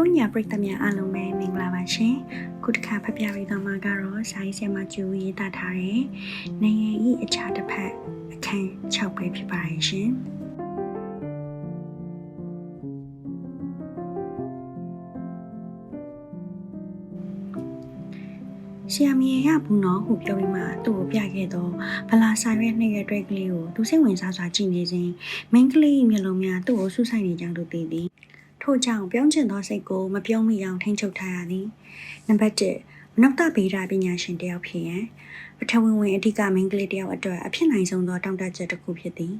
တို့ညာပရိသတ်များအားလုံးပဲမင်္ဂလာပါရှင်ခုတစ်ခါဖတ်ပြပေးသွားမှာကတော့စာရေးဆရာမကျူရေးသားထားတဲ့နိုင်ငံဤအခြားတစ်ဖက်အခန်း6ပဲဖြစ်ပါရဲ့ရှင်ဆီယမီရဘူးနော်ဟုပြောပြီးမှသူ့ကိုပြခဲ့တော့ဗလာဆိုင်ရဲ့နှစ်ရက်အတွက်ကလေးကိုသူစိတ်ဝင်စားစွာကြည့်နေစဉ်မင်းကလေးမျက်လုံးများသူ့ကိုဆူဆိုင်နေကြောင်းသူသိသည် ထို့ကြောင့်ပြောင်းကျင်သောစိတ်ကိုမပြုံးမိအောင်ထိန်းချုပ်ထားရသည်နံပါတ်1မနုဿဗေဒပညာရှင်တစ်ယောက်ဖြစ်ရန်ပထဝီဝင်အဓိကမိန်းကလေးတစ်ယောက်အတွက်အဖြစ်နိုင်ဆုံးသောတောင်းတချက်တစ်ခုဖြစ်သည်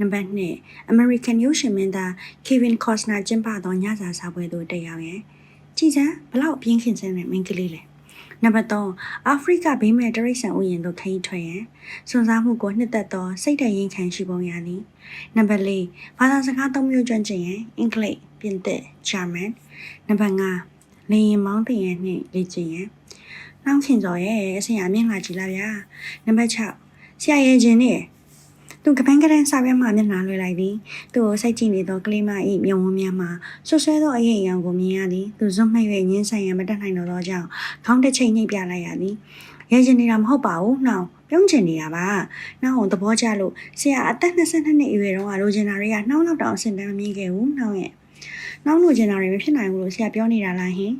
နံပါတ်2 American ရုပ်ရှင်မင်းသား Kevin Costner ကျင်းပသောညစာစားပွဲသို့တက်ရောက်ရန်ကြည်စမ်းဘလောက်ပြင်းခင်စင်းတဲ့မိန်းကလေးလဲနံပါတ်3အာဖရိကဘေးမဲ့တရိတ်ဆန်ဥယျာဉ်သို့ခရီးထွက်ရန်စွန့်စားမှုကိုနှစ်သက်သောစိတ်တရင်ခံရှိပုံရသည်နံပါတ်4ဘာသာစကားသုံးမျိုးကျွမ်းကျင်ရန်အင်္ဂလိပ် ပြင်သစ်ဂျာမန်နံပါတ်5လေရင်မောင်းတင်ရနှင့်လေ့ကျင့်ရန်နောက်ခင်စော်ရဲ့အဆင်အမြင့်လာကြည့်လားဗျာနံပါတ်6ဆရာရဲ့ခြင်းနဲ့သူကပန်းကရန်စာရွက်မှမျက်နှာလွှဲလိုက်သည်သူ့ကိုစိတ်ကြည့်နေသောကလေးမ၏မြုံဝန်းများမှဆွဆွဲသောအရေးအယောင်ကိုမြင်ရသည်သူဇွတ်မှိတ်၍ညင်းဆိုင်ရန်မတတ်နိုင်တော့သောကြောင့်ခေါင်းတစ်ချိန်နှိပ်ပြလိုက်ရသည်ရဲချင်နေတာမဟုတ်ပါဘူးနှောင်ပြုံးချင်နေတာပါနှောင်ကိုသဘောကျလို့ဆရာအသက်22နှစ်အရွယ်တုန်းကလိုချင်တာတွေကနှောင်းလောက်တောင်အဆင်တန်းမမြင်ခဲ့ဘူးနှောင်ရဲ့ နှောင်းလိုချင်တာတွေမဖြစ်နိုင်ဘူးလို့ဆရာပြောနေတာလားဟင်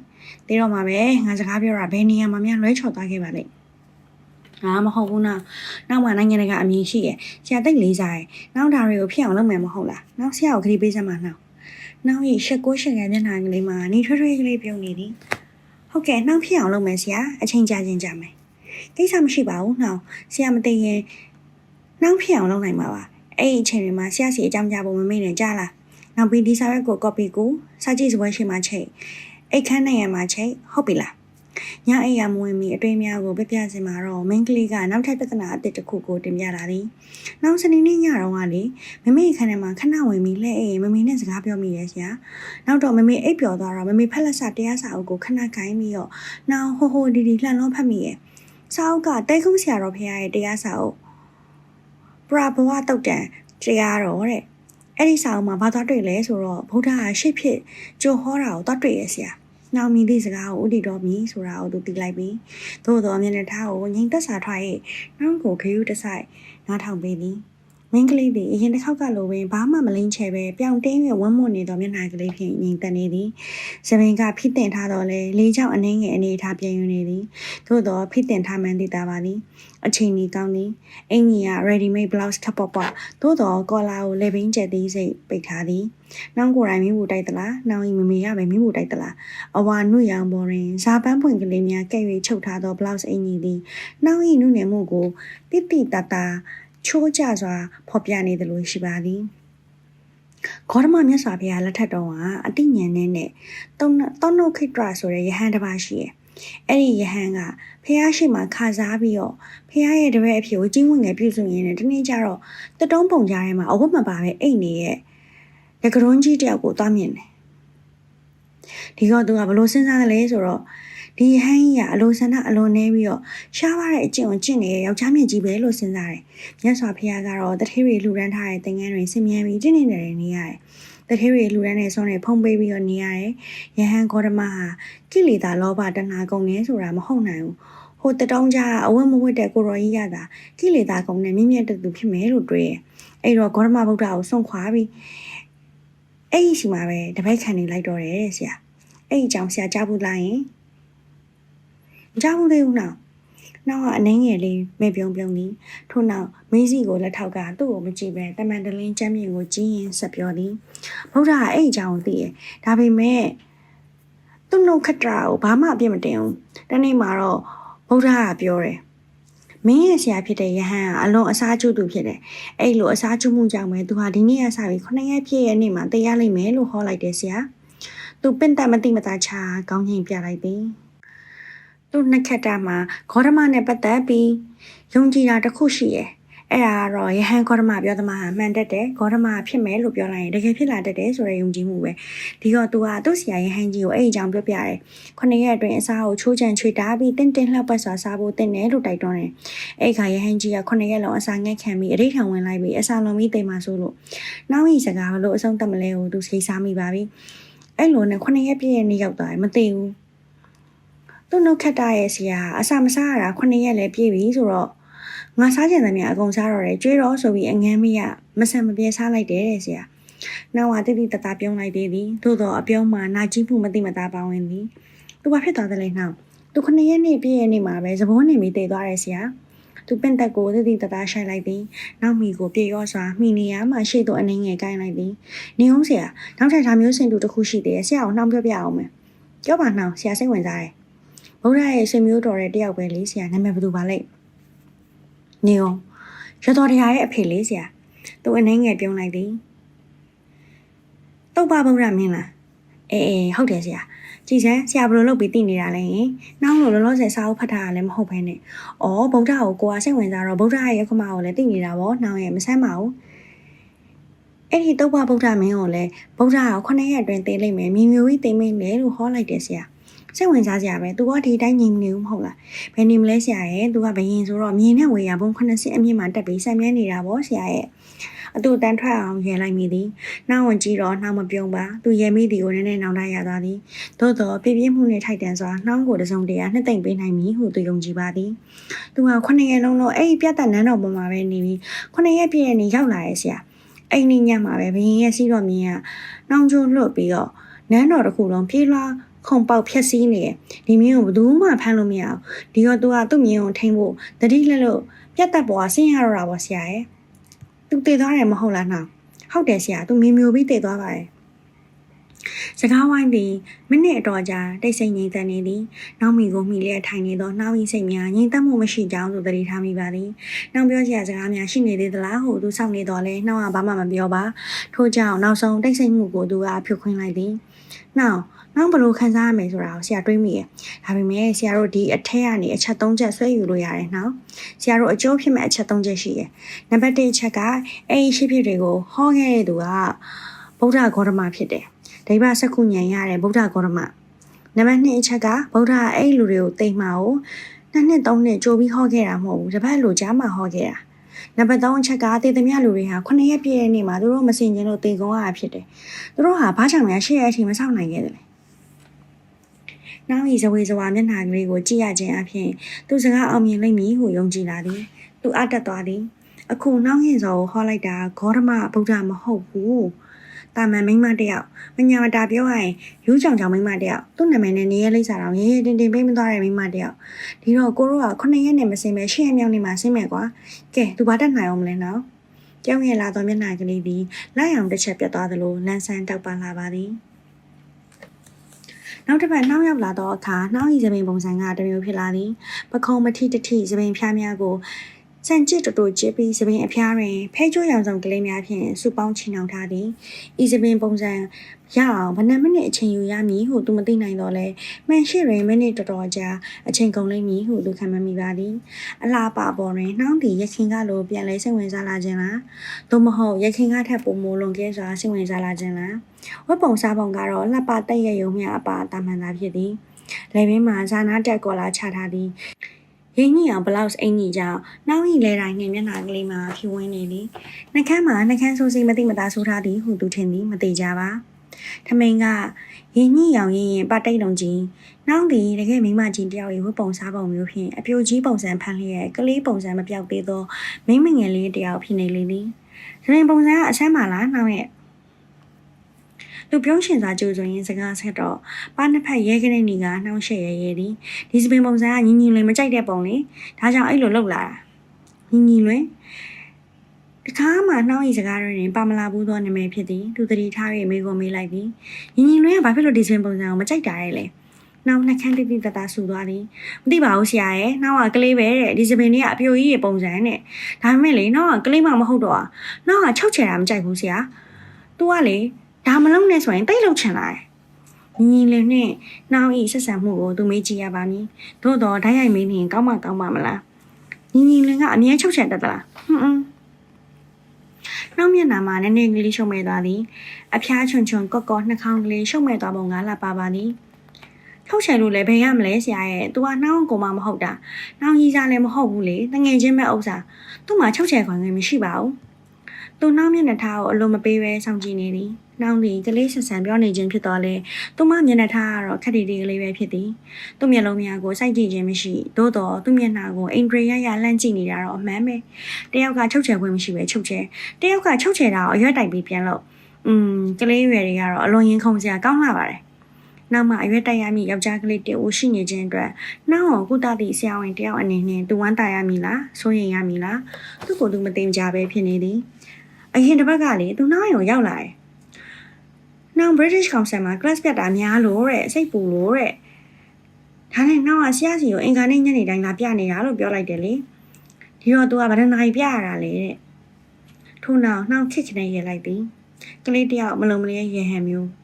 တေတော့မှာပဲငါစကားပြောတာဘယ်နေရာမှာများလွဲချော်သွားခဲ့ပါလိမ့်အာမဟုတ်ဘူးနော်နောက်မှနိုင်ငံတကာအမြင်ရှိရဲ့ဆရာသိလေးစားရဲ့နောက်ဒါတွေကိုဖြစ်အောင်လုပ်မယ်မဟုတ်လားနောက်ဆရာကိုခရီးပေးစမ်းပါနောက်နောက်ရရှက်ကိုရှက်ကမျက်နှာကလေးမှာနေထွေးထွေးကလေးပြုံးနေသည်ဟုတ်ကဲ့နောက်ဖြစ်အောင်လုပ်မယ်ဆရာအချိန်ကြာချင်းကြာမယ်ကိစ္စမရှိပါဘူးနောက်ဆရာမသိရင်နောက်ဖြစ်အောင်လုပ်နိုင်မှာပါအဲ့ဒီအချိန်တွေမှာဆရာစီအကြောင်းကြားဖို့မမေ့နဲ့ကြားလား နောက်ပြီးဒီစာရွက်ကို copy ကိုစာကြည့်စပွဲရှိမှချိန်အိတ်ခမ်းနိုင်ငံမှာချိန်ဟုတ်ပြီလားညအိယာမဝင်မီအတွေ့အများကိုပြပြစင်မှာတော့မင်းကလေးကနောက်ထပ်ပြဿနာအသစ်တစ်ခုကိုတင်ပြလာသည်နောက်စနေနေ့ညတော့ကလေမမေခန်းထဲမှာခဏဝင်ပြီးလက်အိမ်မမေနဲ့စကားပြောမိရဲ့ဆရာနောက်တော့မမေအိပ်ပျော်သွားတော့မမေဖက်လက်စတရားစာအုပ်ကိုခဏခိုင်းပြီးတော့နောက်ဟိုဟိုဒီဒီလှန်လုံးဖတ်မိရဲ့စာအုပ်ကတဲကုန်းဆရာတော်ဖခင်ရဲ့တရားစာအုပ်ပရာဘဝတုတ်တန်တရားတော်တဲ့ အဲ့ဒီစာအုပ်မှာဘာသွားတွေ့လဲဆိုတော့ဗုဒ္ဓဟာရှေ့ဖြစ်ကြိုဟောတာကိုသွားတွေ့ရဲ့ဆရာနောက်မီသည့်စကားကိုဥတီတော်မီဆိုတာကိုသူသိလိုက်ပြီသို့တော်မျက်နှာထားကိုငိမ်သက်စာထွားရဲ့နောက်ကိုခယူးတဆိုင်နားထောင်ပေးသည် မင်းကလေးသည်အရင်တစ်ခေါက်ကလိုပင်ဘာမှမလိမ့်ချဲပဲပြောင်တင်းရွယ်ဝမ်းမွတ်နေသောမျက်နှာကလေးဖြင့်ငြိမ်သက်နေသည်။စပင်ကဖိတင်ထားတော့လေလေးချောင်းအနှင်းငယ်အနေထားပြင်းယူနေသည်။သို့တော့ဖိတင်ထားမှန်းသိတာပါသည်။အချိန်ကြီးကောင်းသည်။အင်ကြီးက ready made blouse ခပ်ပေါ့ပေါ့သို့တော့ကော်လာကိုလေပင်းကျက်သည်စိတ်ပိတ်ထားသည်။နောက်ကိုယ်တိုင်မင်းဘူးတိုက်သလား။နောက်ဤမမေကပဲမင်းဘူးတိုက်သလား။အဝါနုရောင်ပေါ်တွင်ဇာပန်းပွင့်ကလေးများကဲ့၍ချုပ်ထားသော blouse အင်ကြီးသည်နောက်ဤနုနယ်မှုကိုတိတိတတာ ချိုးကြစွာဖော်ပြနေသလိုရှိပါသည်ဂေါတမမြတ်စွာဘုရားလက်ထက်တော်ကအတိညာဉ်နဲ့နဲ့တုံတောနုခိတရဆိုတဲ့ယဟန်တစ်ပါးရှိရဲ့အဲ့ဒီယဟန်ကဖះရှိမှခါစားပြီးတော့ဖះရဲ့တပည့်အဖြစ်ကိုကြီးဝင်ငယ်ပြုစုရင်းနဲ့တနေ့ကျတော့တတုံးပုံကြားထဲမှာအဝတ်မပါပဲအိတ်နေရဲ့ရကရွန်းကြီးတယောက်ကိုသွားမြင်တယ်ဒီတော့သူကဘလို့စဉ်းစားတယ်လဲဆိုတော့ ဒီဟန်းကြီးကအလိုဆန္ဒအလိုနေပြီးတော့ရှားပါတဲ့အကျင့်ကိုကျင့်နေတဲ့ယောက်ျားမြင့်ကြီးပဲလို့စဉ်းစားတယ်။မြတ်စွာဘုရားကတော့တထေးတွေလှူဒန်းထားတဲ့သင်္ကန်းတွေဆင်မြန်းပြီးကျင့်နေတယ်နေရတယ်။တထေးတွေလှူဒန်းတဲ့ဆုံးတွေဖုံးပေးပြီးတော့နေရတယ်။ယဟန်ဂေါတမဟာကိလေသာလောဘတဏှာကုန်နေဆိုတာမဟုတ်နိုင်ဘူး။ဟိုတတောင်းကြအဝတ်မဝတ်တဲ့ကိုရောကြီးရတာကိလေသာကုန်နဲ့မြင့်မြတ်တူဖြစ်မယ်လို့တွေးတယ်။အဲ့တော့ဂေါတမဗုဒ္ဓကိုစွန့်ခွာပြီးအဲ့ဒီရှိမှာပဲတပိတ်ခံနေလိုက်တော့တယ်တဲ့ဆရာ။အဲ့ဒီကြောင့်ဆရာကြားဘူးလားယင် မကြောက်ဘူးသေးဘူးနော်နောက်ကအနှင်းငယ်လေးမေပြုံးပြုံးသည်ထို့နောက်မေးစီကိုလက်ထောက်ကသူ့ကိုမကြည့်ပဲတမန်တလင်းချမ်းမြေကိုကြီးရင်ဆက်ပြောသည်ဗုဒ္ဓကအဲ့အကြောင်းကိုသိရဲ့ဒါပေမဲ့သူ့နှုတ်ခတရာကိုဘာမှအပြစ်မတင်ဘူးတနေ့မှာတော့ဗုဒ္ဓကပြောတယ်မင်းရဲ့ဆရာဖြစ်တဲ့ယဟန်ကအလွန်အစားကျုသူဖြစ်တယ်။အဲ့လိုအစားကျုမှုကြောင့်ပဲသူဟာဒီနေ့ကစပြီးခုနှစ်ရက်ပြည့်ရဲ့နေ့မှာတရားလိမ့်မယ်လို့ဟောလိုက်တယ်ဆရာ။သူပင့်တတ်မသိမသာချာကောင်းချင်းပြလိုက်သည်။ သူ့နှစ်ခက်တာမှာဂေါတမနဲ့ပတ်သက်ပြီးယုံကြည်တာတစ်ခုရှိရဲ့အဲ့ဒါကတော့ယဟန်ဂေါတမပြောသမားဟာမှန်တတ်တယ်ဂေါတမဖြစ်မယ်လို့ပြောလိုက်ရင်တကယ်ဖြစ်လာတတ်တယ်ဆိုတဲ့ယုံကြည်မှုပဲဒီတော့သူကသူ့ဆရာယဟန်ကြီးကိုအဲ့အကြောင်းပြောပြတယ်ခုနှစ်ရက်အတွင်းအစားကိုချိုးချံချွေတားပြီးတင်းတင်းလှောက်ပတ်စွာစားဖို့တင်တယ်လို့တိုက်တွန်းတယ်အဲ့ခါယဟန်ကြီးကခုနှစ်ရက်လုံးအစာငက်ခံပြီးအဋိဌံဝင်လိုက်ပြီးအစာလုံးပြီးတိမ်မှာဆိုလို့နောက်ဤစကားဘလို့အဆုံးတတ်မလဲကိုသူစိတ်စားမိပါပြီအဲ့လိုနဲ့ခုနှစ်ရက်ပြည့်ရဲ့နေ့ရောက်သွားတယ်မသိဘူး သူ့နှုတ်ခတ်တာရဲ့ဆရာအစာမစားရတာခုနှစ်ရက်လည်းပြည့်ပြီဆိုတော့ငါစားကြံသမျှအကုန်စားတော့တယ်ကျွေးတော့ဆိုပြီးအငန်းမရမဆန်မပြေစားလိုက်တယ်တဲ့ဆရာနောက်ဟာတိတိတသားပြုံးလိုက်သေးသည်သို့တော့အပြုံးမှာနာကြည့်မှုမသိမသားပါဝင်သည်သူဘာဖြစ်သွားသလဲနောက်သူခုနှစ်ရက်နေ့ပြည့်ရဲ့နေ့မှာပဲသဘောနေပြီးတည်သွားတယ်ဆရာသူပင့်တက်ကိုတိတိတသားရှိုက်လိုက်ပြီးနောက်မိကိုပြေရော့စွာမိနေရမှရှေ့သို့အနေငယ်ကိုင်းလိုက်ပြီးနေအောင်ဆရာနောက်ထပ်ဒါမျိုးစင်တူတစ်ခုရှိသေးတယ်ဆရာကိုနှောင်းပြောပြအောင်မယ်ပြောပါနှောင်းဆရာစိတ်ဝင်စားတယ် ဗုဒ္ဓရဲ့ဆွေမျိုးတော်တဲ့တယောက်ပဲလေဆရာနာမည်ဘယ်သူပါလဲနေအောင်ရတော်တရားရဲ့အဖေလေးဆရာသူအနေငယ်ပြုံးလိုက်သည်တုတ်ပါဗုဒ္ဓမင်းလားအေးအေးဟုတ်တယ်ဆရာကြည်စမ်းဆရာဘယ်လိုလုပ်ပြီးတည်နေတာလဲရင်နောက်လို့လောလောဆယ်စာအုပ်ဖတ်တာလည်းမဟုတ်ဘဲနဲ့ဩဗုဒ္ဓကိုကိုကစိတ်ဝင်စားတော့ဗုဒ္ဓရဲ့ခမကိုလည်းတည်နေတာဗောနှောင်းရဲ့မဆမ်းပါဘူးအဲ့ဒီတုတ်ပဗုဒ္ဓမင်းကိုလည်းဗုဒ္ဓကိုခုနှစ်ရက်အတွင်းသိလိုက်မယ်မြင်မျိုးကြီးသိမင်းလေလို့ဟောလိုက်တယ်ဆရာ စိတ်ဝင်စားစရာပဲ။ तू ကဒီတိုင်းငြိမ်နေဘူးမဟုတ်လား။ဘယ်နေမလဲဆရာရဲ့။ तू ကဘယင်ဆိုတော့မြင်နဲ့ဝေရဘုံ80အမြင့်မှတက်ပြီးဆက်မြဲနေတာဗောဆရာရဲ့။အတူတန်ထွက်အောင်ရဲလိုက်မိသည်။နှောင်းဝင်ကြည့်တော့နှောင်းမပြုံးပါ။သူရဲမိသည်ကိုနည်းနည်းနောင်တရသွားသည်။သို့တော့ပြပြမှုနဲ့ထိုက်တန်စွာနှောင်းကိုတစုံတရာနှစ်သိမ့်ပေးနိုင်မည်ဟုသူယုံကြည်ပါသည်။သူကခုနှစ်ရက်လုံးလုံးအဲ့ဒီပြတ်တက်နန်းတော်ပေါ်မှာပဲနေပြီးခုနှစ်ရက်ပြည့်ရဲ့နေရောက်လာရဲ့ဆရာ။အဲ့ဒီညမှာပဲဘယင်ရဲ့စီးတော်မြင်ကနှောင်းကျိုးလွတ်ပြီးတော့နန်းတော်တစ်ခုလုံးပြေးလာ ခုံပေါက်ဖြက်စီးနေတယ်ဒီမြင်းကိုဘယ်သူမှဖမ်းလို့မရအောင်ဒီတော့သူကသူ့မြင်းကိုထိန်းဖို့တတိလက်လို့ပြတ်တက်ပေါ်ဆင်းရတော့တာပေါ့ဆရာရဲ့သူတည်သွားတယ်မဟုတ်လားနော်ဟုတ်တယ်ဆရာသူမြင်မျိုးပြီးတည်သွားပါတယ်စကားဝိုင်းသည်မိနစ်အတော်ကြာတိတ်ဆိတ်ငြိမ်သက်နေသည်နောက်မိကိုမိလျက်ထိုင်နေသောနှောင်းဤစိတ်များငြိမ်သက်မှုမရှိကြောင်းသူသတိထားမိပါသည်နောက်ပြောစရာစကားများရှိနေသေးသလားဟုသူစောင့်နေတော့လဲနှောင်းကဘာမှမပြောပါထို့ကြောင့်နောက်ဆုံးတိတ်ဆိတ်မှုကိုသူကဖြုတ်ခွင်းလိုက်သည်နောက် နောက်ဘယ်လိုခံစားရမယ်ဆိုတာကိုဆရာတွေးမိရဲ့ဒါပေမဲ့ဆရာတို့ဒီအထက်ကနေအချက်၃ချက်ဆွဲယူလို့ရတယ်နော်ဆရာတို့အကျိုးဖြစ်မဲ့အချက်၃ချက်ရှိရဲ့နံပါတ်၁အချက်ကအဲ့ဒီရှိဖြစ်တွေကိုဟောခဲ့တဲ့သူကဗုဒ္ဓဂေါတမဖြစ်တယ်ဒိဗ္ဗစက္ခုဉဏ်ရတဲ့ဗုဒ္ဓဂေါတမနံပါတ်2အချက်ကဗုဒ္ဓအဲ့လူတွေကိုတိမ်မာကိုနှစ်နှစ်သုံးနှစ်ကြိုပြီးဟောခဲ့တာမဟုတ်ဘူးတပတ်လိုကြားမှာဟောခဲ့တာနံပါတ်3အချက်ကတည်သမျှလူတွေဟာ9ရက်ပြည့်တဲ့နေ့မှာသူတို့မစင်ကျင်လို့တေကုံရတာဖြစ်တယ်သူတို့ဟာဘာကြောင့်များ10ရက်အချိန်မဆောက်နိုင်ခဲ့တယ်လဲ နှောင်းရီဇဝေဇဝါမျက်နှာကလေးကိုကြည့်ရခြင်းအပြင်သူစကားအောင်မြင်လိမ့်မည်ဟုယုံကြည်လာသည်သူအတက်သွားသည်အခုနှောင်းရင်စောကိုဟောလိုက်တာဂေါတမဗုဒ္ဓမဟုတ်ဘူးတာမန်မိန်းမတယောက်မညာမတာပြောရရင်ယူးကြောင်ကြောင်မိန်းမတယောက်သူ့နာမည်နဲ့နေရလိမ့်စာတော်ရဲရဲတင်တင်ပေးမသွားတဲ့မိန်းမတယောက်ဒီတော့ကိုတို့ကခုနှစ်ရက်နဲ့မစင်ပဲရှစ်ရက်မြောက်နေ့မှာဆင်းမယ်ကွာကဲသူဘာတက်နိုင်အောင်မလဲနော်ကျောင်းငယ်လာသောမျက်နှာကလေးသည်လိုက်အောင်တစ်ချက်ပြတ်သွားသလိုလန်းဆန်းတောက်ပန်လာပါသည် နောက်တစ်ပတ်နှောင်းရောက်လာသောအခါနှောင်းဤသပင်ပုံစံကတစ်မျိုးဖြစ်လာသည်ပခုံးမထိတထိသပင်ဖျားများကို စံကျစ်တူတူကျစ်ပြီးသပင်အဖျားတွင်ဖဲကျိုးရောင်စုံကလေးများဖြင့်စုပေါင်းချီနှောင်ထားသည်ဤသပင်ပုံစံရအောင်ဘယ်နှမိနစ်အချိန်ယူရမည်ဟုသူမသိနိုင်တော့လဲမှန်ရှိတွင်မိနစ်တော်တော်ကြာအချိန်ကုန်လိမ့်မည်ဟုသူခံမမိပါသည်အလားပါပေါ်တွင်နှောင်းသည်ရခင်ကလိုပြန်လဲစိတ်ဝင်စားလာခြင်းလားသို့မဟုတ်ရခင်ကထက်ပိုမိုလွန်ကဲစွာစိတ်ဝင်စားလာခြင်းလားဝတ်ပုံစားပုံကတော့လှပတက်ရရုံမျှအပါတာမှန်သာဖြစ်သည်လေဘင်းမှာဇာနာတက်ကော်လာချထားသည် ရင်းကြီးအောင်ဘလောက်အင်ကြီးကြောင့်နှောင်းရီလဲတိုင်းနဲ့မျက်နှာကလေးမှာဖြူဝင်းနေသည်နှကန်းမှာနှကန်းဆိုးစီမသိမသာဆိုးထားသည်ဟုသူထင်သည်မသေးကြပါထမိန်ကရင်ညှိရောင်ရင်ရင်ပတိတ်လုံးကြီးနှောင်းသည်တကယ်မိမကြီးတယောက်ရဲ့ဝတ်ပုံစားပုံမျိုးဖြင့်အပြိုကြီးပုံစံဖန်လျက်ကလေးပုံစံမပြောက်သေးသောမိမငယ်လေးတယောက်ဖြစ်နေလေသည်။ဒီပုံစံကအဆမ်းပါလားနှောင်းရဲ့ လူပြုံးရှင်စာကြိုဆိုရင်စကားဆက်တော့ပါနှစ်ဖက်ရဲကနေနေကနှောင်းရှက်ရဲရဲသည်ဒီစပင်ပုံစံကညီညီလွင်မကြိုက်တဲ့ပုံလေဒါကြောင့်အဲ့လိုလောက်လာတာညီညီလွင်တခါမှနှောင်းရီစကားရရင်ပါမလာဘူးသောနာမည်ဖြစ်သည်သူတတိထား၍မိကိုမေးလိုက်သည်ညီညီလွင်ကဘာဖြစ်လို့ဒီစပင်ပုံစံကိုမကြိုက်တာလဲနောက်နှခမ်းတိတိတတဆူသွားသည်မသိပါဘူးဆရာရဲ့နောက်ကကလေးပဲတဲ့ဒီစပင်လေးကအပြိုကြီးရဲ့ပုံစံနဲ့ဒါပေမဲ့လေနောက်ကကလေးမှမဟုတ်တော့อ่ะနောက်က၆ချယ်တာမကြိုက်ဘူးဆရာ तू ကလေ ဒါမလုံးနဲ့ဆိုရင်တိတ်လုံချင်လာတယ်ညီညီလေးနဲ့နှောင်းဤဆက်ဆံမှုကိုသူမေးကြည့်ရပါမည်သို့တော့ဓာတ်ရိုက်မေးနေရင်ကောင်းမှကောင်းပါမလားညီညီလေးကအမြဲချုပ်ချယ်တတ်သလားဟွန်းဟွန်းနောက်မျက်နှာမှာနည်းနည်းကလေးရှုံမဲ့သွားသည်အဖျားချွန်ချွန်ကော့ကော့နှာခေါင်းကလေးရှုံမဲ့သွားပုံကလာပါပါသည်ထုတ်ချယ်လို့လည်းဘယ်ရမလဲဆရာရဲ့။ तू ကနှောင်းကိုမှမဟုတ်တာ။နှောင်းကြီးစားလည်းမဟုတ်ဘူးလေ။တငယ်ချင်းမဲ့ဥစ္စာ။ तू မှချုပ်ချယ်ခွင့်မရှိပါဘူး။ သူနှောင်းမျက်နှာထားကိုအလိုမပေးပဲစောင့်ကြည့်နေသည်နှောင်းသည်ကလေးဆန်ဆန်ပြောနေခြင်းဖြစ်တော်လဲသူမမျက်နှာထားကတော့ခက်တီတီကလေးပဲဖြစ်သည်သူ့မျက်လုံးများကိုစိုက်ကြည့်ခြင်းမရှိသို့တော်သူ့မျက်နှာကိုအင်ဒရီရရလှမ်းကြည့်နေတာတော့အမှန်ပဲတယောက်ကချုပ်ချယ်ခွင့်မရှိပဲချုပ်ချယ်တယောက်ကချုပ်ချယ်တာကိုအရွက်တိုက်ပြီးပြန်လို့อืมကလေးရွယ်တွေကတော့အလွန်ရင်ခုန်စရာကောင်းလာပါတယ်နောက်မှအရွက်တိုက်ရမည့်ယောက်ျားကလေးတယောက်ရှိနေခြင်းအတွက်နောက်ဟောကုသသည့်ဆရာဝန်တယောက်အနေနဲ့သူဝမ်းတာရမည်လားစိုးရင်ရမည်လားသူ့ကိုယ်သူမသိကြပဲဖြစ်နေသည် အရင်တစ်ပတ်ကလေသူနောက်ရုံရောက်လာတယ်။နောက် British Council မှာ class ပြတ်တာများလို့တဲ့စိတ်ပူလို့တဲ့ဒါနဲ့နောက်ကဆရာစီကိုအင်္ဂါနေ့ညနေတိုင်းလာပြနေတာလို့ပြောလိုက်တယ်လေ။ဒီတော့ तू ကဗဒနိုင်ပြရတာလေတဲ့။ထို့နောက်နှောက်ချစ်ချင်နေရလိုက်သည်။ကလေးတယောက်မလုံးမလေးရေဟန်မျိုး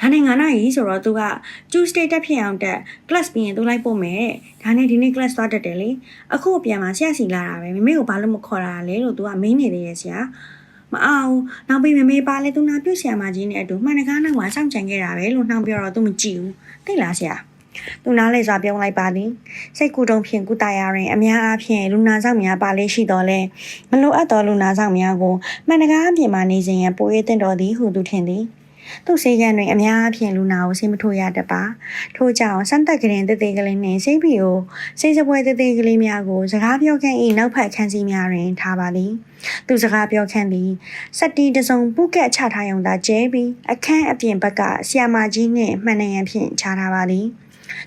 ဒါနဲ့9နာရီဆိုတော့သူက Tuesday တက်ဖြစ်အောင်တက် class ပြီးရင်သူလိုက်ပို့မယ်ဒါနဲ့ဒီနေ့ class သွားတက်တယ်လေအခုပြန်มาဆရာစီလာတာပဲမမေကိုဘာလို့မခေါ်တာလဲလို့သူကမင်းနေသေးရဲ့ဆရာမအောင်နောက်ပြီးမမေပါလဲသူနာပြုတ်ဆရာမကြီးနဲ့အတူမှန်တကားနောက်မှာစောင့်ကြံခဲ့တာပဲလို့နှောင်ပြောတော့သူမကြည့်ဘူးသိလားဆရာသူနားလေစွာပြုံးလိုက်ပါသည်စိတ်ကူတုံဖြင့်ကုတရာရင်အများအားဖြင့်လူနာဆောင်များပါလေရှိတော်လဲမလိုအပ်သောလူနာဆောင်များကိုမှန်တကားအပြင်မှာနေစဉ်ရပိုးရဲတင်တော်သည်ဟုသူထင်သည် သူ့စေကံတွင်အများအပြားလူနာကိုဆေးမထိုးရတတ်ပါထို့ကြောင့်စမ်းသက်ကလေးတသေးကလေးနှင့်စိတ်ပီကိုစိတ်စပွဲတသေးကလေးများကိုစကားပြောခန့်၏နောက်ဖက်ခန်းစီများတွင်ထားပါသည်သူစကားပြောခန့်သည်စက်တီတစုံပုကက်ချထားရုံသာကျဲပြီးအခန်းအပြင်ဘက်ကဆီယာမာကြီးနှင့်မှန်နေရန်ဖြင့်ချထားပါသည်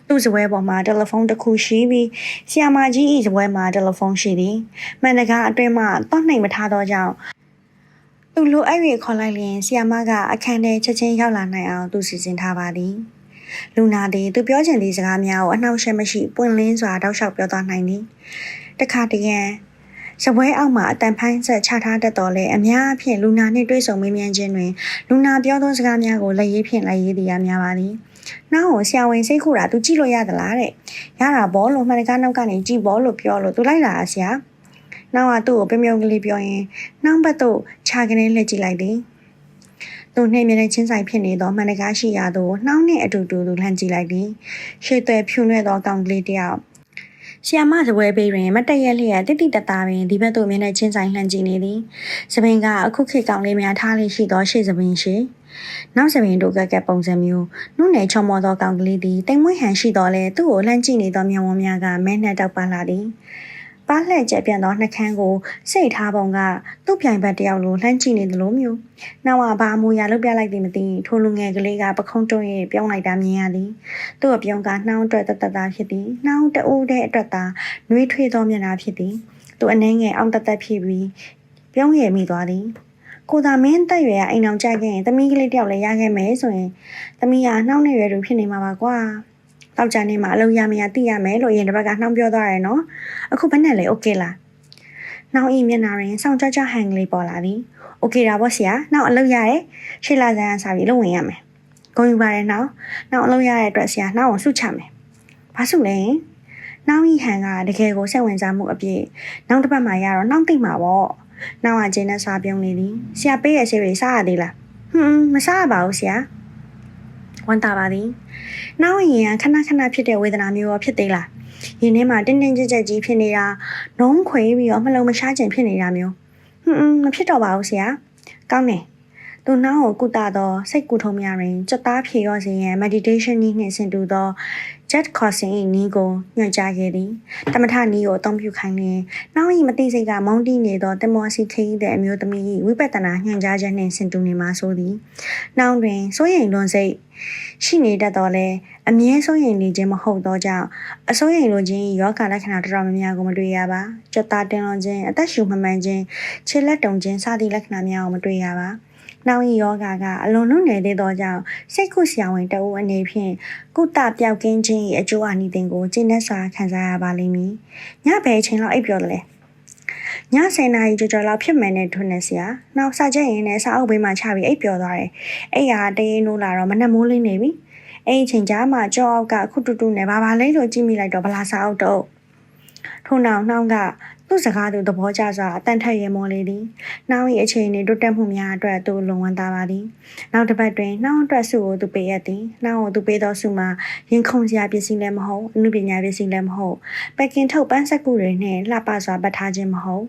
သူ့ဇပွဲပေါ်မှာတယ်လီဖုန်းတစ်ခုရှိပြီးဆီယာမာကြီး၏ဇပွဲမှာတယ်လီဖုန်းရှိသည်မှန်တကားအတွင်းမှတော့နှိမ်မထားသောကြောင့် သူလိုအဲ့ရခေါ်လိုက်ရင်ဆီယာမကအခန်းထဲချက်ချင်းရောက်လာနိုင်အောင်သူစီစဉ်ထားပါသည်လူနာသည်သူပြောချင်သည့်စကားများကိုအနှောင့်အယှက်မရှိပွင့်လင်းစွာတောက်လျှောက်ပြောသွားနိုင်သည်တခါတရံစပွဲအောက်မှာအတန်ဖိုင်းဆက်ချထားတတ်တော်လဲအများအဖြစ်လူနာနှင့်တွေ့ဆုံမေးမြန်းခြင်းတွင်လူနာပြောသောစကားများကိုလက်ရေးဖြင့်လက်ရေးသည်ရများပါသည်နောက်ဟိုဆရာဝန်စိတ်ခုတာသူကြည့်လို့ရသလားတဲ့ရတာဘောလို့မှန်တကားနောက်ကနေကြည့်ဘောလို့ပြောလို့သူလိုက်လာဆရာ နောက်ကသူ့ကိုပြမြုံကလေးပြောရင်နှောင်းဘက်သို့ခြာကနေလှည့်ကြည့်လိုက်သည်သူနှိမ့်မြတဲ့ချင်းဆိုင်ဖြစ်နေသောမှန်တကားရှိရာသို့နှောင်းနှင့်အတူတူသူလှမ်းကြည့်လိုက်သည်ရှေ့သွဲဖြူနှဲ့သောကောင်ကလေးတစ်ယောက်ဆီယမစပွဲပေးတွင်မတက်ရက်လျက်တိတိတသားပင်ဒီဘက်သို့မျက်နှာချင်းဆိုင်လှမ်းကြည့်နေသည်။စပင်ကအခုခေတ်ကောင်လေးများထားလေးရှိသောရှေ့စပင်ရှိနောက်စပင်တို့ကကပုံစံမျိုးနုနယ်ချောမောသောကောင်ကလေးသည်တိမ်မွေးဟန်ရှိတော်လဲသူ့ကိုလှမ်းကြည့်နေသောမျက်ဝန်းများကမဲနှက်တောက်ပလာသည်။ ပါလှည့်ကျပြန်သောနှကန်းကိုစိတ်ထားပုံကသူ့ပြိုင်ဘက်တယောက်လိုလှမ်းကြည့်နေသလိုမျိုးနောက်ကဘာမူရာလုတ်ပြလိုက်သည်မသိထိုလူငယ်ကလေးကပခုံးတွန်း၍ပြောင်းလိုက်တာမြင်ရသည်သူ့အပြုံးကနှောင်းအတွက်တတတာဖြစ်သည်နှောင်းတူးတဲ့အတွက်သာနှွေးထွေးသောမျက်နှာဖြစ်သည်သူအနှဲငယ်အောင်တသက်ဖြစ်ပြီးပြောင်းရမိသွားသည်ကိုသာမင်းတက်ရွယ်အိမ်အောင်ကြခဲ့ရင်သမီးကလေးတယောက်လည်းရခဲ့မယ်ဆိုရင်သမီးကနှောင်းနေရွယ်သူဖြစ်နေမှာပါကွာ တောက်ကြနေမှာအလုံးရမရသိရမယ်လို့ရင်တစ်ပတ်ကနှောင်းပြောသွားတယ်နော်အခုဘယ်နဲ့လဲโอเคလားနှောင်းဤမျက်နှာရင်စောင့်ကြကြဟန်ကလေးပေါ်လာသည်โอเคတာပေါ့ဆရာနောက်အလုပ်ရတယ်ရှေ့လာစမ်းစားပြီးလုပ်ဝင်ရမယ်ဂုံယူပါတယ်နောက်နောက်အလုပ်ရတဲ့အတွက်ဆရာနောက်အောင်ဆုချမယ်ဘာဆုလဲနောက်ဤဟန်ကတကယ်ကိုစိတ်ဝင်စားမှုအပြည့်နောက်တစ်ပတ်မှရတော့နောက်သိမှာပေါ့နောက်ကဂျင်းနဲ့စားပြုံးနေသည်ဆရာပေးရဲ့ဆေးတွေစားရသေးလားဟွန်းမစားရပါဘူးဆရာ ဝန်တာပါသည်။နောက်ရင်ကခဏခဏဖြစ်တဲ့ဝေဒနာမျိုးရောဖြစ်သေးလား။ရင်ထဲမှာတင်းတင်းကြပ်ကြပ်ကြီးဖြစ်နေတာ၊နှုံးခွေပြီးတော့မလုံမရှားခြင်းဖြစ်နေတာမျိုး။ဟွန်းမဖြစ်တော့ပါဘူးဆရာ။ကောင်းတယ်။ သူနောက်ကိုကုသသောစိတ်ကူထုံများတွင်ကြက်သားဖြေရောစေရန် meditation နည်းနှင့်ဆင်တူသော jet crossing ၏နီးကိုညွှန်ကြားခဲ့သည်တမထနီးကိုအသုံးပြုခိုင်းလျင်နောက်၏မသိစိတ်ကမုန်းတီးနေသောတမောစီခရီးတဲ့အမျိုးသမီး၏ဝိပဿနာညွှန်ကြားချက်နှင့်ဆင်တူနေမှာဆိုသည်နောက်တွင်စိုးရိမ်လွန်စိတ်ရှိနေတတ်တော်လဲအမြဲစိုးရိမ်နေခြင်းမဟုတ်သောကြောင့်အစိုးရိမ်လိုခြင်းယောဂလက္ခဏာတော်တော်များများကိုမတွေ့ရပါကြက်သားတင်လွန်ခြင်းအသက်ရှူမမှန်ခြင်းခြေလက်တုံခြင်းစသည့်လက္ခဏာများကိုမတွေ့ရပါ နှောင်းရီယောဂါကအလွန်လွန်နေသေးသောကြောင့်စိတ်ခုဆရာဝန်တအုပ်အနေဖြင့်ကုသပြောက်ကင်းခြင်း၏အကျိုးအနီးတင်ကိုကျင့်သက်စွာခံစားရပါလိမ့်မည်။ညဘယ်ချိန်လောက်အိပ်ပျော်တယ်လဲ။ည10နာရီကျော်ကျော်လောက်ဖြစ်မယ်နဲ့ထွန်းနေစရာ။နောက်စာချက်ရင်လည်းစာအုပ်ဘေးမှာချပြီးအိပ်ပျော်သွားတယ်။အဲ့ဟာတရေနိုးလာတော့မနှက်မိုးလင်းနေပြီ။အဲ့ဒီချိန်ကြားမှာကြောအောက်ကခုတူတူနဲ့ဘာဘာလဲလို့ကြည့်မိလိုက်တော့ဗလာစာအုပ်တော့ထို့နောက်နှောင်းက သူ့စကားသူသဘောကျစွာအတန်ထက်ရမောလေသည်။နှောင်း၏အခြေအနေတိုးတက်မှုများအတွက်သူလုံဝန်သားပါသည်။နောက်တစ်ပတ်တွင်နှောင်းအတွက်စုကိုသူပေးရသည်။နှောင်းကိုသူပေးသောစုမှာရင်ခုန်စရာပစ္စည်းလည်းမဟုတ်အမှုပညာပစ္စည်းလည်းမဟုတ်ပက်ကင်ထုတ်ပန်းဆက်ကူတွေနှင့်လှပစွာပတ်ထားခြင်းမဟုတ်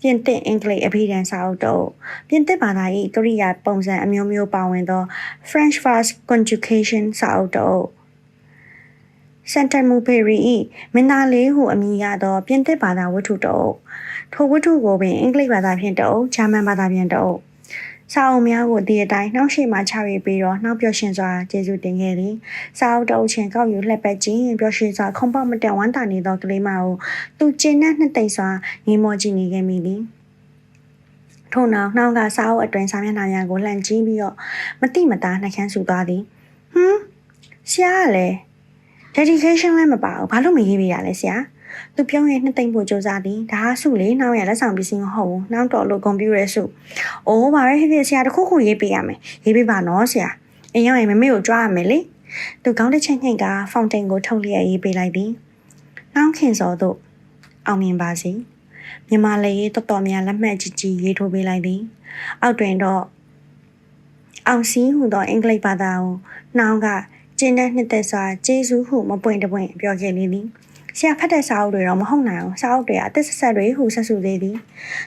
ပြင်သစ်အင်္ဂလိပ်အဘိဓမ္မာစာအုပ်တို့ပြင်သစ်ဘာသာ၏ကရိယာပုံစံအမျိုးမျိုးပါဝင်သော French verse conjugation စာအုပ်တို့ Santa Muperi ၏မင်းသားလေးဟုအမည်ရသောပြင်သစ်ဘာသာဝတ္ထုတို့ထိုဝတ္ထုကိုပင်အင်္ဂလိပ်ဘာသာဖြင့်တို့ဂျာမန်ဘာသာဖြင့်တို့စာအုပ်များကိုဒီအတိုင်းနှောက်ရှိမှချရပြီးတော့နှောက်ပြောရှင်စွာကျေးဇူးတင်ခဲ့သည်စာအုပ်တုပ်ချင်းကောက်ယူလှက်ပတ်ခြင်းပြောရှင်စွာခုံပေါက်မတန်ဝမ်းတာနေသောကလေးမကိုသူကျင်းနဲ့နှစ်သိမ့်စွာငေးမောကြည့်နေခဲ့မိသည်ထို့နောက်နှောင်းကစာအုပ်အတွင်စာမျက်နှာများကိုလှန်ကြည့်ပြီးတော့မတိမသားနှခမ်းဆူသွားသည်ဟွန်းဆရာကလည်း dedication လည်းမပါဘူးဘာလို့မရေးပေးရလဲဆရာသူပြောရင်နှစ်သိမ့်ဖို့ကြိုးစားသည်ဒါကစုလေနှောင်းရလက်ဆောင်ပစ္စည်းမဟုတ်ဘူးနှောင်းတော်လို့ကွန်ပျူတာစုအိုးဘာပဲဖြစ်ဖြစ်ဆရာတခုခုရေးပေးရမယ်ရေးပေးပါနော်ဆရာအရင်ရင်မမေကိုကြွားရမယ်လေသူကောင်းတဲ့ချိန်ညိတ်ကဖောင်တိန်ကိုထုတ်လျက်ရေးပေးလိုက်သည်နှောင်းခင်စောတို့အောင်မြင်ပါစေမြန်မာလည်းရေးတော်တော်များလက်မှတ်ကြီးကြီးရေးထိုးပေးလိုက်သည်အောက်တွင်တော့အောင်စီဟူသောအင်္ဂလိပ်ဘာသာကိုနှောင်းက ကျင်းတဲ့နှစ်သက်စွာကျေးဇူးဟုမပွင့်တပွင့်ပြောခဲ့လေသည်ဆရာဖတ်တဲ့စာအုပ်တွေတော့မဟုတ်နိုင်အောင်စာအုပ်တွေအသစ်ဆက်ဆက်တွေဟူဆက်စုသေးသည်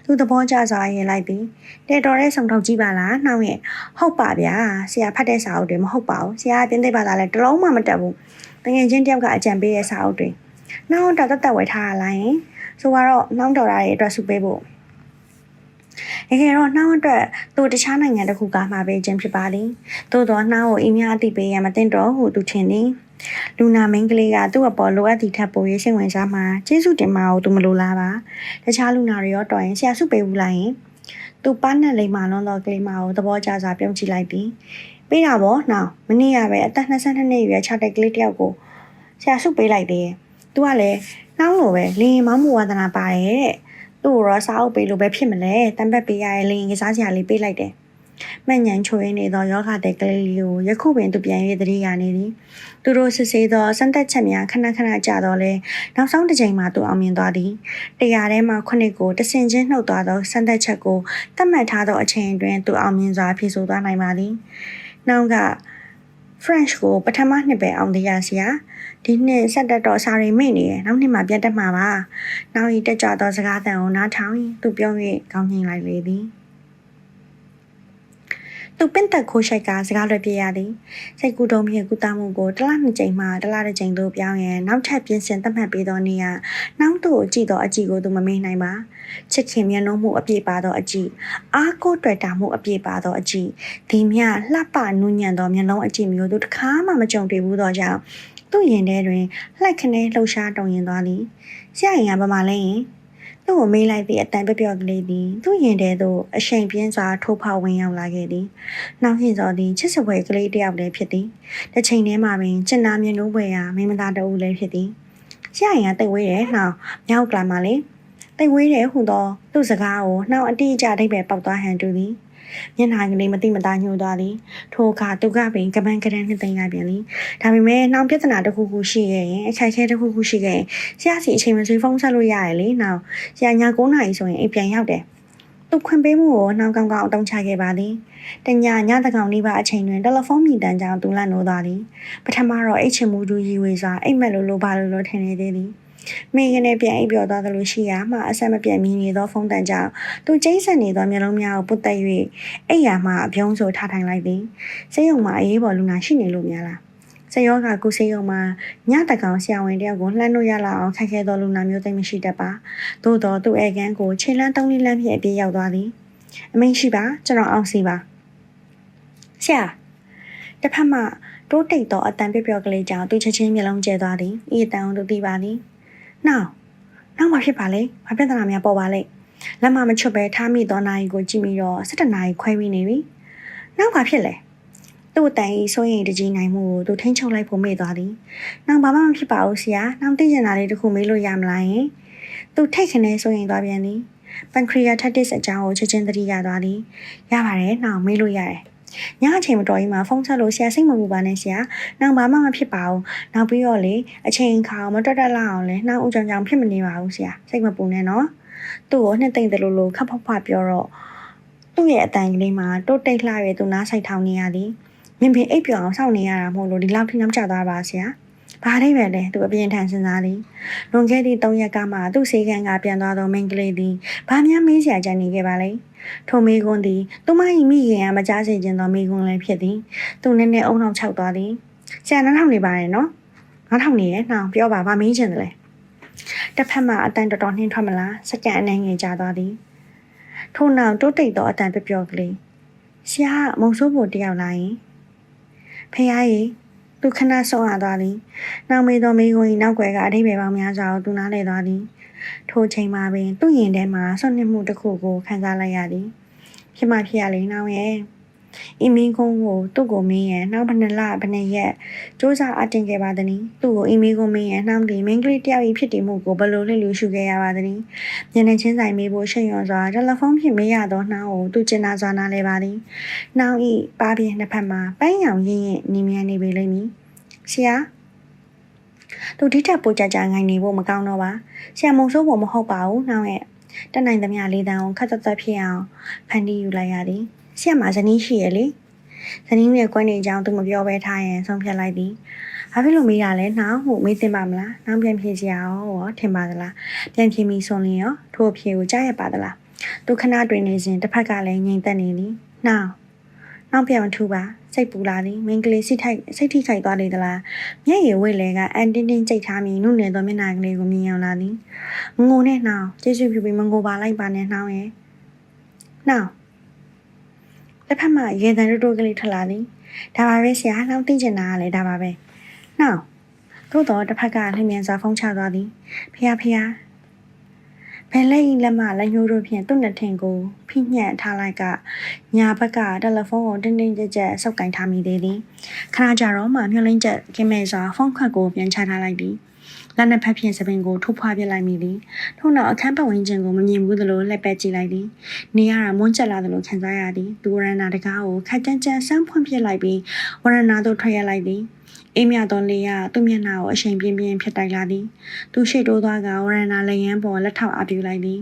သူသဘောကျစွာရင်လိုက်သည်တဲ့တော်တဲ့ဆောင်ထောက်ကြည့်ပါလားနှောင်းရဲ့ဟုတ်ပါဗျာဆရာဖတ်တဲ့စာအုပ်တွေမဟုတ်ပါဘူးဆရာပြင်သိပါသားလဲတလုံးမှမတက်ဘူးတကယ်ချင်းတယောက်ကအကြံပေးတဲ့စာအုပ်တွေနှောင်းတော့တက်တက်ဝယ်ထားရလားယင်ဆိုတော့နှောင်းတော်ရရဲ့အတွက်စုပေးဖို့ တကယ်တော့နှောင်းအတွက်သူတခြားနိုင်ငံတစ်ခုကမှာပေးခြင်းဖြစ်ပါသည်သို့တော့နှောင်းကိုအင်းများအသိပေးရမတင်တော့ဟုသူထင်သည်လူနာမင်းကလေးကသူ့အပေါ်လိုအပ်သည့်ထက်ပို၍စိတ်ဝင်စားမှာကျေးဇူးတင်ပါကိုသူမလိုလားပါတခြားလူနာတွေရောတော်ရင်ဆရာစုပေးဘူးလားယင်သူပန်းနဲ့လိမ္မာလွန်သောကလေးမကိုသဘောကျစွာပြုံးကြည့်လိုက်သည်ပေးတာပေါ့နောက်မနေ့ကပဲအသက်22နှစ်အရွယ်6တက်ကလေးတယောက်ကိုဆရာစုပေးလိုက်တယ်သူကလည်းနှောင်းလိုပဲလင်းမောင်းမဝါဒနာပါတယ်တဲ့ သူ့ကိုရောစားအုပ်ပေးလို့ပဲဖြစ်မလဲတံပတ်ပေးရရဲ့လင်းကစားစရာလေးပေးလိုက်တယ်မှန်ညံချိုရင်းနေသောယောဂတဲ့ကလေးလေးကိုယခုပင်သူပြန်၍တတိရနေသည်သူတို့စစ်ဆေးသောစံသက်ချက်များခဏခဏကြာတော့လဲနောက်ဆုံးတစ်ချိန်မှာသူအောင်မြင်သွားသည်တရားထဲမှာခုနှစ်ကိုတဆင်ချင်းနှုတ်သွားသောစံသက်ချက်ကိုသတ်မှတ်ထားသောအချိန်တွင်သူအောင်မြင်စွာဖြေဆိုသွားနိုင်ပါသည်နောက်က French ကိုပထမနှစ်ပဲအောင်တရားစရာ ဒီနှစ်ဆက်တက်တော့စာရီမိတ်နေရနောက်နှစ်မှာပြတ်တက်မှာပါနောက်ဤတက်ကြသောစကားသံကိုနားထောင်ရင်သူပြော၍ကောင်းငင်လိုက်လေသည်သူပင့်သက်ခိုးရှိုက်ကစကားလွှဲပြရသည်စိတ်ကူတုံးမြေကူတာမှုကိုတစ်လနှစ်ကြိမ်မှတစ်လတစ်ကြိမ်သို့ပြောင်းရန်နောက်ထပ်ပြင်ဆင်သတ်မှတ်ပေးသောနေရာနောက်သို့ကြည့်သောအကြည့်ကိုသူမမေ့နိုင်ပါချစ်ခင်မျက်နှာမှုအပြည့်ပါသောအကြည့်အားကိုးတွေ့တာမှုအပြည့်ပါသောအကြည့်ဒီမြလှပနူးညံ့သောမျက်လုံးအကြည့်မျိုးသူတစ်ခါမှမကြုံတွေ့ဘူးသောကြောင့် သူ့ရင်ထဲတွင်လှိုက်ခနဲလှုပ်ရှားတုံရင်သွားသည်ဆရာရင်ကဘာမှလဲရင်သူ့ကိုမေးလိုက်သည့်အတန်ပျော့ပျော့ကလေးသည်သူ့ရင်ထဲသို့အရှိန်ပြင်းစွာထိုးဖောက်ဝင်ရောက်လာခဲ့သည်။နောက်ရှင်စောသည်ချစ်စပွဲကလေးတစ်ယောက်လည်းဖြစ်သည်။တစ်ချိန်တည်းမှာပင်ကျင်နာမြင်လို့ပွဲရာမိမသားတအုပ်လည်းဖြစ်သည်။ဆရာရင်ကတိတ်ဝေးတယ်နှောင်းမြောက်ကလာမှလေတိတ်ဝေးတယ်ဟူသောသူ့စကားကိုနှောင်းအတိအကျအဓိပ္ပာယ်ပေါက်သွားဟန်တူသည်။ မျက်နှာကလေးမတိမသားညှို့သွားသည်ထိုအခါသူကပင်ကပန်းကရန်နှစ်သိမ်းလိုက်ပြန်သည်ဒါပေမဲ့နှောင်ပြဿနာတစ်ခုခုရှိခဲ့ရင်အခိုက်အခဲတစ်ခုခုရှိခဲ့ရင်ဆရာစီအချိန်မဆွေးဖုန်းဆက်လို့ရတယ်လေနောက်ဆရာညာ9နာရီဆိုရင်အိမ်ပြန်ရောက်တယ်သူခွင့်ပေးမှုကိုနှောင်ကောင်းကောင်းအတုံးချခဲ့ပါသည်တညညတကောင်လေးပါအချိန်တွင်တယ်လီဖုန်းမြည်တမ်းကြောင်သူလန့်နိုးသွားသည်ပထမတော့အိတ်ချင်မှုသူရီဝေစွာအိတ်မက်လိုလိုပါလိုလိုထင်နေသေးသည် မိကနေပြန်အိပ်ပျော်သွားသလိုရှိရာမှအဆက်မပြတ်မြည်နေသောဖုန်းတန်ကြောင့်သူကျိတ်ဆက်နေသောမျက်လုံးများကိုပုတ်တက်၍အိပ်ရာမှအပြုံးဆိုထားထိုင်လိုက်သည်စိတ်ယုံမှာအေးပေါ်လူနာရှိနေလို့များလားစယောကကုစိယုံမှာညတကောင်ဆရာဝန်တယောက်ကိုလှမ်းလို့ရလာအောင်ခက်ခဲသောလူနာမျိုးသိမရှိတတ်ပါသို့တော့သူ့အဲကန်းကိုခြေလန်းတုံးလေးလမ်းဖြင့်အပြေးရောက်သွားသည်အမိန်ရှိပါကျွန်တော်အောင်စီပါဆရာတစ်ဖက်မှတိုးတိတ်သောအတန်ပြပြကလေးကြောင့်သူချက်ချင်းမျက်လုံးကျဲသွားသည်ဤအတန်ကိုသူသိပါသည် နောက်နောက်မှဖြစ်ပါလေဘာပြဿနာများပေါ်ပါလေလက်မမချွတ်ပဲထားမိသောနိုင်ကိုကြည့်ပြီးတော့17နာရီခွဲပြီးနေပြီနောက်ဘာဖြစ်လဲသူ့အတန်ကြီးစိုးရင်တကြီးနိုင်မှုကိုသူထိန်းချုပ်လိုက်ဖို့မေ့သွားသည်နောက်ဘာမှမဖြစ်ပါဘူးဆရာနောက်သိကျင်တာလေးတခုမေးလို့ရမလားယင်သူထိတ်ခနဲစိုးရင်သွားပြန်သည်ပန်ခရီယာထက်တစ်အကြောင်းကိုချက်ချင်းသတိရသွားသည်ရပါတယ်နောက်မေးလို့ရတယ် ညအချိန်မတော်ကြီးမှာဖုန်းဆက်လို့ဆရာစိတ်မပူပါနဲ့ဆရာ။နောက်ဘာမှမဖြစ်ပါဘူး။နောက်ပြီးတော့လေအချိန်ခါမတွတ်တက်လာအောင်လဲနှောင်းဦးကြောင်ကြောင်ဖြစ်မနေပါဘူးဆရာ။စိတ်မပူနဲ့နော်။သူ့ကိုနှစ်သိမ့်တယ်လို့လို့ခပ်ဖောက်ဖောက်ပြောတော့သူ့ရဲ့အတန်ကလေးမှာတိုးတိတ်လှရဲသူနားဆိုင်ထောင်နေရသည်။မြင်ပင်အိပ်ပြောင်အောင်စောင့်နေရတာမဟုတ်လို့ဒီလောက်ထိနောက်ကျသွားပါဆရာ ဘာအိဗယ်လဲသူအပြင်ထန်စဉ်းစားသည်လွန်ခဲ့သည့်၃ရက်ကမှသူ့စေကံကပြန်သွားသောမိန်းကလေးသည်ဘာများမေးစရာကြံနေခဲ့ပါလဲထိုမေကွန်းသည်သူမ၏မိခင်ကမကြားစေခြင်းသောမေကွန်းလည်းဖြစ်သည်သူနည်းနည်းအုံနောက်ခြောက်သွားသည်ဆရာနားထောင်နေပါတယ်နော်နားထောင်နေရဲ့နှောင်ပြောပါဗာမေးချင်တယ်လေတစ်ဖက်မှအတန်တော်တော်နှင်းထွက်မလားစက္ကန့်အနည်းငယ်ကြာသွားသည်ထို့နောက်တိုးတိတ်သောအတန်ပျော့ပျော့ကလေးဆရာကမုံဆိုးဖို့တယောက်လာရင်ဖေးရီ သူခဏဆုံးရသွားသည်နောက်မေးသောမိကွန်း၏နောက်ွယ်ကအထိပ္ပယ်ပေါင်းများစွာကိုသူနားလည်သွားသည်ထိုချိန်မှာပင်သူ့ရင်ထဲမှာဆွနစ်မှုတစ်ခုကိုခံစားလိုက်ရသည်ဖြစ်မှဖြစ်ရလေနှောင်းရဲ့ အီမီကုန်းကိုသူ့ကိုမင်းရဲ့နောက်ဘယ်နှလဘယ်နှရက်စူးစမ်းအတင်ခဲ့ပါသည်။သူ့ကိုအီမီကုန်းမင်းရဲ့နှောင်းသည်မင်းကလေးတယောက်၏ဖြစ်တည်မှုကိုဘယ်လိုလှည့်လူရှုခဲ့ရပါသည်။မျက်နှာချင်းဆိုင်မေးဖို့ရှိန်ရွံစွာတယ်လီဖုန်းဖြင့်မေးရသောနှောင်းကိုသူကျင်နာစွာနားလဲပါသည်။နှောင်း၏ပါပြင်းနှစ်ဖက်မှာပန်းရောင်ရင်းရင်နေမြန်နေပေလိမ့်မည်။ဆရာသူဒီထက်ပိုကြကြငိုင်းနေဖို့မကောင်းတော့ပါဆရာမုံဆိုးဖို့မဟုတ်ပါဘူးနှောင်းရဲ့တက်နိုင်သမျှလေးတန်းအောင်ခက်သက်သက်ဖြစ်အောင်ဖန်တီးယူလိုက်ရသည် ဆရာမဇနီးရှိရဲ့လေဇနီးရဲ့ကွန်းနေကြောင်းသူမပြောဘဲထားရင်ဆုံးဖြတ်လိုက်သည်ဘာဖြစ်လို့မေးတာလဲနှောင်းဟုမေးသင့်ပါမလားနှောင်းပြန်ဖြေစရာရောထင်ပါသလားပြန်ဖြေမိဆိုရင်ရောထို့အဖြေကိုကြားရပါသလားသူခဏတွင်နေစဉ်တစ်ဖက်ကလည်းငြိမ်သက်နေသည်နှောင်းနှောင်းပြန်မထူပါစိတ်ပူလာသည်မင်းကလေးစိတ်ထိုက်စိတ်ထိခိုက်သွားလေသလားမျက်ရည်ဝိတ်လဲကအန်တင်းတင်းကြိတ်ထားမိနုနယ်သောမျက်နှာကလေးကိုမြင်အောင်လာသည်မငုံနဲ့နှောင်းကျေးဇူးပြုပြီးမငိုပါလိုက်ပါနဲ့နှောင်းရဲ့နှောင်း တစ်ဖက်မှာရေတံတိုးတိုးကလေးထွက်လာသည်ဒါပါပဲဆရာနှောင်းသိချင်တာကလည်းဒါပါပဲနှောင်းသို့တော့တစ်ဖက်ကလျင်မြန်စွာဖုန်းချသွားသည်ဖះဖះဘယ်လက်ဤလက်မလက်ညှိုးတို့ဖြင့်သူ့နှစ်ထင်ကိုဖိညက်ထားလိုက်ကညာဘက်ကတယ်လီဖုန်းကိုတင်းတင်းကြပ်ကြပ်ဆုပ်ကင်ထားမိသေးသည်ခဏကြာတော့မှမျောလင်းချက်ကင်းမဲ့စွာဖုန်းခွက်ကိုပြန်ချထားလိုက်သည် လက်နှစ်ဖက်ဖြင့်စပင်ကိုထိုးဖွားပြလိုက်မိသည်ထို့နောက်အခန်းပတ်ဝန်းကျင်ကိုမမြင်ဘူးသလိုလက်ပဲကြည့်လိုက်သည်နေရတာမွန်းကျက်လာသလိုခံစားရသည်သူဝရဏတကားကိုခက်ကြမ်းကြမ်းဆန်းဖွင့်ပြလိုက်ပြီးဝရဏသို့ထွက်ရလိုက်သည်အေးမြသောလေကသူ့မျက်နှာကိုအရှိန်ပြင်းပြင်းဖြစ်တိုက်လာသည်သူရှိတိုးသွားကဝရဏလက်ရန်ပေါ်လက်ထောက်အပြူလိုက်သည်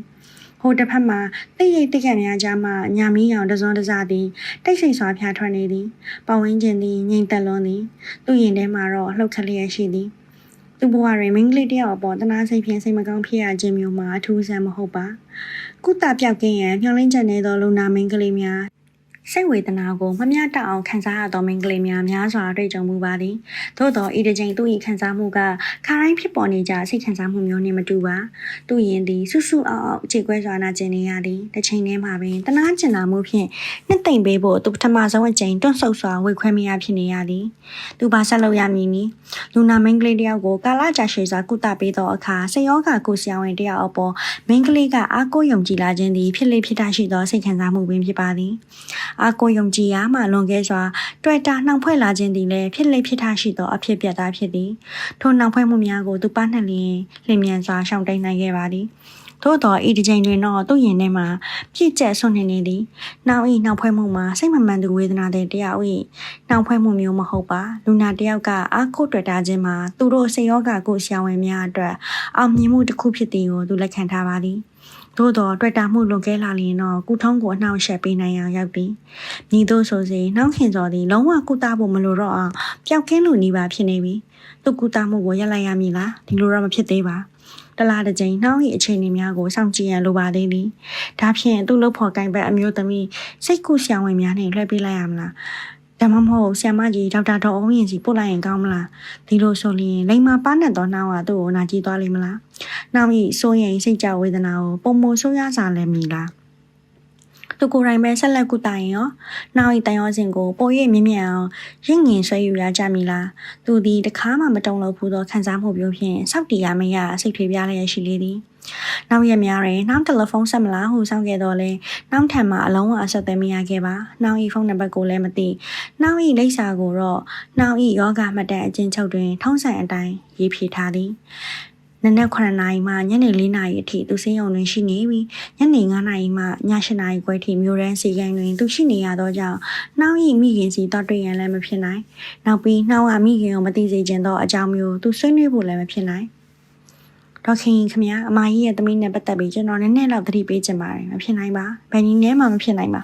ဟိုတစ်ဖက်မှာတိတ်ရိတ်တိတ်ခတ်များကြားမှညာမီးရောင်တစွန်းတစသည်တိတ်ဆိတ်စွာဖျားထွက်နေသည်ပဝင်းကျင်သည်ငိမ့်သက်လွန်သည်သူ့ရင်ထဲမှာတော့လှုပ်ခက်လျက်ရှိသည် သူ့ဘဝတွင်မိန်းကလေးတယောက်အပေါ်တနာစိတ်ဖြင့်စိတ်မကောင်းဖြစ်ရခြင်းမျိုးမှာအထူးဆန်းမဟုတ်ပါကုသပြောက်ကင်းရန်မျှော်လင့်ချက်နေသောလူနာမိန်းကလေးများ စိတ်ဝေဒနာကိုမမျှတအောင်ခံစားရသောမိန်းကလေးများများစွာတွေ့ကြုံမှုပါသည်သို့သောဤတစ်ချိန်သူ၏ခံစားမှုကခါတိုင်းဖြစ်ပေါ်နေကြစိတ်ခံစားမှုမျိုးနှင့်မတူပါသူရင်သည်ဆူဆူအောင်အောင်အခြေခွဲစွာနာကျင်နေရသည်တစ်ချိန်တည်းမှာပင်တနာကျင်နာမှုဖြင့်နှစ်သိမ့်ပေးဖို့သူပထမဆုံးအချိန်တွန့်ဆုတ်စွာဝေခွဲမရဖြစ်နေရသည်သူပါဆက်လုပ်ရမည်နီလူနာမိန်းကလေးတယောက်ကိုကာလကြာရှည်စွာကုသပေးသောအခါစိတ်ရောဂါကိုဆရာဝန်တယောက်အပေါ်မိန်းကလေးကအားကိုးယုံကြည်လာခြင်းသည်ဖြစ်လေဖြစ်တာရှိသောစိတ်ခံစားမှုပင်ဖြစ်ပါသည်အားကိုးယုံကြည်ရာမှလွန်ခဲ့စွာတွေ့တာနှောင်ဖွဲ့လာခြင်းသည်လည်းဖြစ်လေဖြစ်တာရှိသောအဖြစ်ပြတာဖြစ်သည်ထိုနှောင်ဖွဲ့မှုများကိုသူပနှက်လျင်လျင်မြန်စွာရှောင်တိန်နိုင်ခဲ့ပါသည်သို့တော့ဤဒီချိန်တွင်တော့သူ့ရင်ထဲမှာပြည့်ကျက်ဆွနေနေသည်။နောက်ဤနောက်ဖွဲ့မှုမှာစိတ်မမှန်သူဝေဒနာတဲ့တရားဤနောက်ဖွဲ့မှုမျိုးမဟုတ်ပါ။လူနာတယောက်ကအားကိုးတွေ့တာခြင်းမှာသူတို့စေယောဂကိုဆရာဝန်များအတွက်အောင်မြင်မှုတစ်ခုဖြစ်သည်ကိုသူလက်ခံထားပါသည်။ သို့တော့တွေ့တာမှုလွန်ကဲလာလျင်တော့ကုထုံးကိုအနှောင့်အယှက်ပေးနိုင်အောင်ရောက်သည်။ညီတို့ဆိုစီနှောင်းခင်စော်သည်လုံးဝကုသဖို့မလိုတော့အောင်ပျောက်ကင်းလိုနေပါဖြစ်နေပြီ။သူကုသမှုကိုရပ်လိုက်ရမည်လားဒီလိုတော့မဖြစ်သေးပါ။တလားတစ်ကြိမ်နှောင်း၏အခြေအနေများကိုစောင့်ကြည့်ရန်လိုပါသေးသည်။ဒါဖြင့်သူ့လုပ်ဖော်ကိုင်ဘက်အမျိုးသမီးစိတ်ကူးဆရာဝန်များနဲ့လွှဲပေးလိုက်ရမလား။ ဒါမှမဟုတ်ဆ iam မကြီးဒေါက်တာတော်အောင်ရင်စီပို့လိုက်ရင်ကောင်းမလားဒီလိုဆိုရင်လိမ္မာပါနဲ့တော့နှောင်းကသူ့ကိုနာကြည့်သွားလိမ့်မလားနှောင်းဤစိုးရင်စိတ်ကြဝေဒနာကိုပုံမဆိုးရစားလဲမည်လားသူကိုယ်တိုင်ပဲဆက်လက်ကုတိုင်ရောနောက်ဤတန်ရောစဉ်ကိုပို၍မြင့်မြတ်အောင်ရင့်ငင်ဆွဲယူရကြမည်လားသူသည်တခါမှမတုံလို့ဘူးသောခံစားမှုမျိုးဖြင့်စောက်တီရမရစိတ်ထွေးပြားလျက်ရှိလေသည် နောက်ရက်များတွင်နောက်တယ်လီဖုန်းဆက်မလားဟုစောင့်ခဲ့တော့လဲနောက်ထံမှအလုံးဝအဆက်အသွယ်မရခဲ့ပါနောက်ဤဖုန်းနံပါတ်ကိုလည်းမသိနောက်ဤလိပ်စာကိုတော့နောက်ဤယောဂမှတ်တမ်းအချင်းချုပ်တွင်ထုံးစံအတိုင်းရေးဖြည့်ထားသည်နနက်9နာရီမှညနေ4နာရီအထိသူစင်းရုံတွင်ရှိနေပြီးညနေ9နာရီမှည8နာရီခွဲထိမြို့ရန်စီကိုင်းတွင်သူရှိနေရသောကြောင့်နှောင်းဤမိခင်စီတော့တွေ့ရန်လည်းမဖြစ်နိုင်။နောက်ပြီးနှောင်းကမိခင်ကိုမသိစေခြင်းသောအကြောင်းမျိုးသူဆွေးနွေးဖို့လည်းမဖြစ်နိုင်။ ဒေါခင်ခင်ဗျာအမကြီးရဲ့သမီးနဲ့ပတ်သက်ပြီးကျွန်တော်နည်းနည်းတော့သတိပေးချင်ပါတယ်မဖြစ်နိုင်ပါဘယ်နည်းနဲ့မှမဖြစ်နိုင်ပါ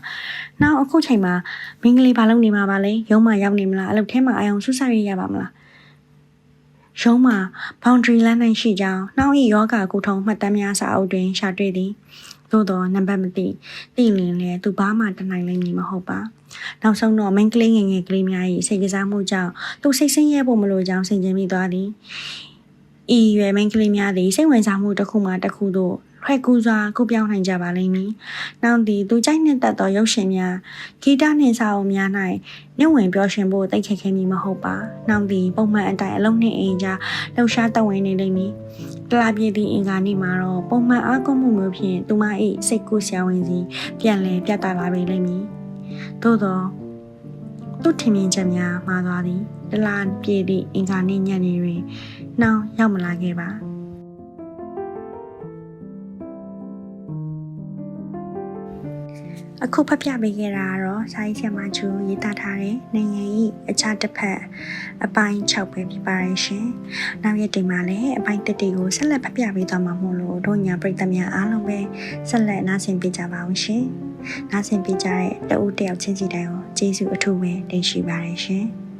နောက်အခုချိန်မှာမင်းကလေးဘာလုပ်နေမှာပါလဲရုံးမရောက်နေမလားအလုပ်ထဲမှာအယောင်ဆွဆရရပါမလားရုံးမှာ boundary လမ်းနိုင်ရှိကြောင်းနှောင်းဤယောဂကိုထုံမှတ်တမ်းများစာအုပ်တွင်ရှာတွေ့သည်သို့သောနံပါတ်မသိသိလင်လည်းသူဘာမှတနိုင်လိမ့်မည်မဟုတ်ပါနောက်ဆုံးတော့ main ကလေးငယ်ငယ်ကလေးများ၏စိတ်ကစားမှုကြောင့်သူစိတ်ဆင်းရဲဖို့မလိုကြောင်းဆင်ခြင်မိသွားသည် ဤရွယ် main ကလေးများသည်စိတ်ဝင်စားမှုတစ်ခုမှတစ်ခုသို့ခွဲကူးစွာကုပြောင်းနိုင်ကြပါလိမ့်မည်။နောက်သည်သူကြိုက်နှစ်သက်သောရုပ်ရှင်များဂီတနှင့်စာအုပ်များ၌နှဝင်ပြောရှင်ဖို့တိတ်ခက်ခဲမည်မဟုတ်ပါ။နောက်သည်ပုံမှန်အတိုင်းအလုံးနှင့်အိမ်ကြားလှူရှားတဝင်နေလိမ့်မည်။တလားပြည့်သည့်အင်္ဂါနေ့မှာတော့ပုံမှန်အားကောင်းမှုမျိုးဖြင့်သူမ၏စိတ်ကူးဆရာဝန်စီပြန်လည်ပြသလာပေလိမ့်မည်။သို့သောသူထင်မြင်ချက်များမှားသွားသည်။တလားပြည့်သည့်အင်္ဂါနေ့ညနေတွင် နှောင်းရောက်မလာခဲ့ပါ။အခုဖတ်ပြပေးခဲ့တာကတော့စာရေးဆရာမချူရေးသားထားတဲ့နိုင်ငံ၏အခြားတစ်ဖက်အပိုင်း6ပဲဖြစ်ပါရဲ့ရှင်။နောက်ရက်တင်မှာလည်းအပိုင်းတက်တွေကိုဆက်လက်ဖတ်ပြပေးသွားမှာမို့လို့တို့ညာပရိသတ်များအားလုံးပဲဆက်လက်နားဆင်ပေးကြပါအောင်ရှင်။နားဆင်ပေးကြတဲ့တဦးတယောက်ချင်းစီတိုင်းကိုကျေးဇူးအထူးပဲတင်ရှိပါတယ်ရှင်။